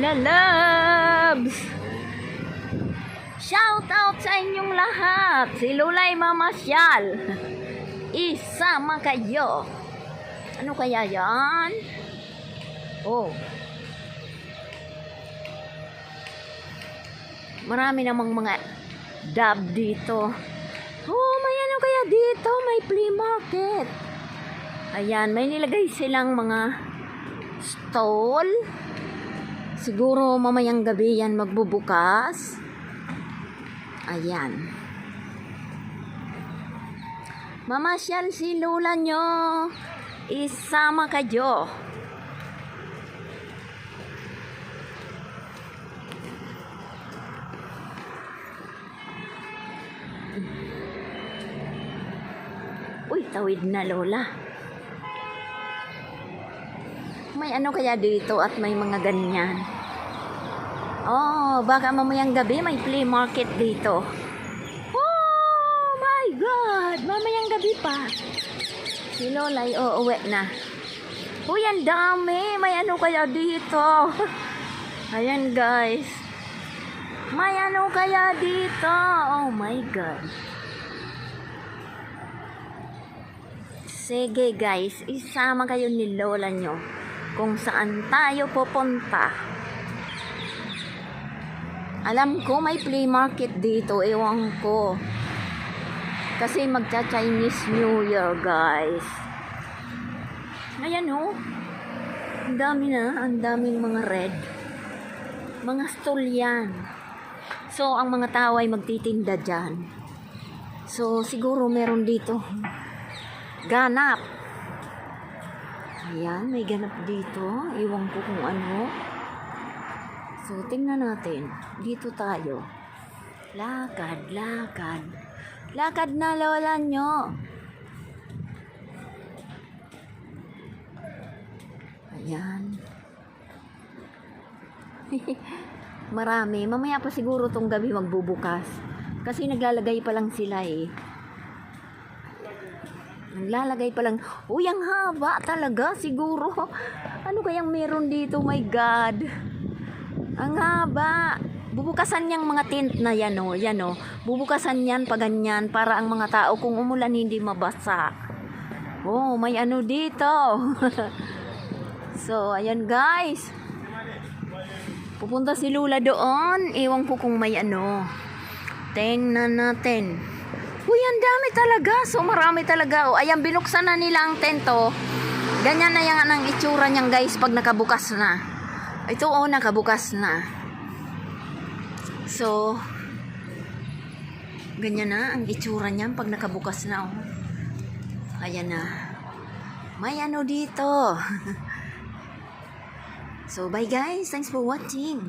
loves! Shout out sa inyong lahat! Si Lulay Mamasyal! Isama kayo! Ano kaya yan? Oh. Marami namang mga dab dito. Oh, may ano kaya dito? May flea market. Ayan, may nilagay silang mga stall. Siguro mamayang gabi yan magbubukas. Ayan. Mamasyal si Lula nyo. Isama kayo. Uy, tawid na Lola. May ano kaya dito at may mga ganyan. Oh, baka mamayang gabi may flea market dito. Oh my God! Mamayang gabi pa. Si Lola ay uuwi na. Uy, ang dami! May ano kaya dito? Ayan guys. May ano kaya dito? Oh my God. Sige guys, isama kayo ni Lola nyo kung saan tayo pupunta. Alam ko may flea market dito, ewan ko. Kasi magcha-Chinese New Year, guys. Ayan oh. Ang dami na, ang daming mga red. Mga stall yan. So, ang mga tao ay magtitinda dyan. So, siguro meron dito. Ganap. Ayan, may ganap dito. Iwan ko kung ano. So, tingnan natin. Dito tayo. Lakad, lakad. Lakad na lola nyo. Ayan. Marami. Mamaya pa siguro tong gabi magbubukas. Kasi naglalagay pa lang sila eh. Naglalagay pa lang. Uy, ang haba talaga siguro. Ano kayang meron dito? My God. Ang haba. Bubukasan niyang mga tent na yan o. Yan o. Bubukasan yan pa ganyan para ang mga tao kung umulan hindi mabasa. Oh, may ano dito. so, ayan guys. Pupunta si Lula doon. Ewan ko kung may ano. Tingnan natin. Uy, ang dami talaga. So, marami talaga. O, ayan, binuksan na nila ang tento. Ganyan na yan ang itsura niyan, guys, pag nakabukas na. Ito, oh, nakabukas na. So, ganyan na ang itsura niyan pag nakabukas na, oh. Ayan na. May ano dito. so, bye guys. Thanks for watching.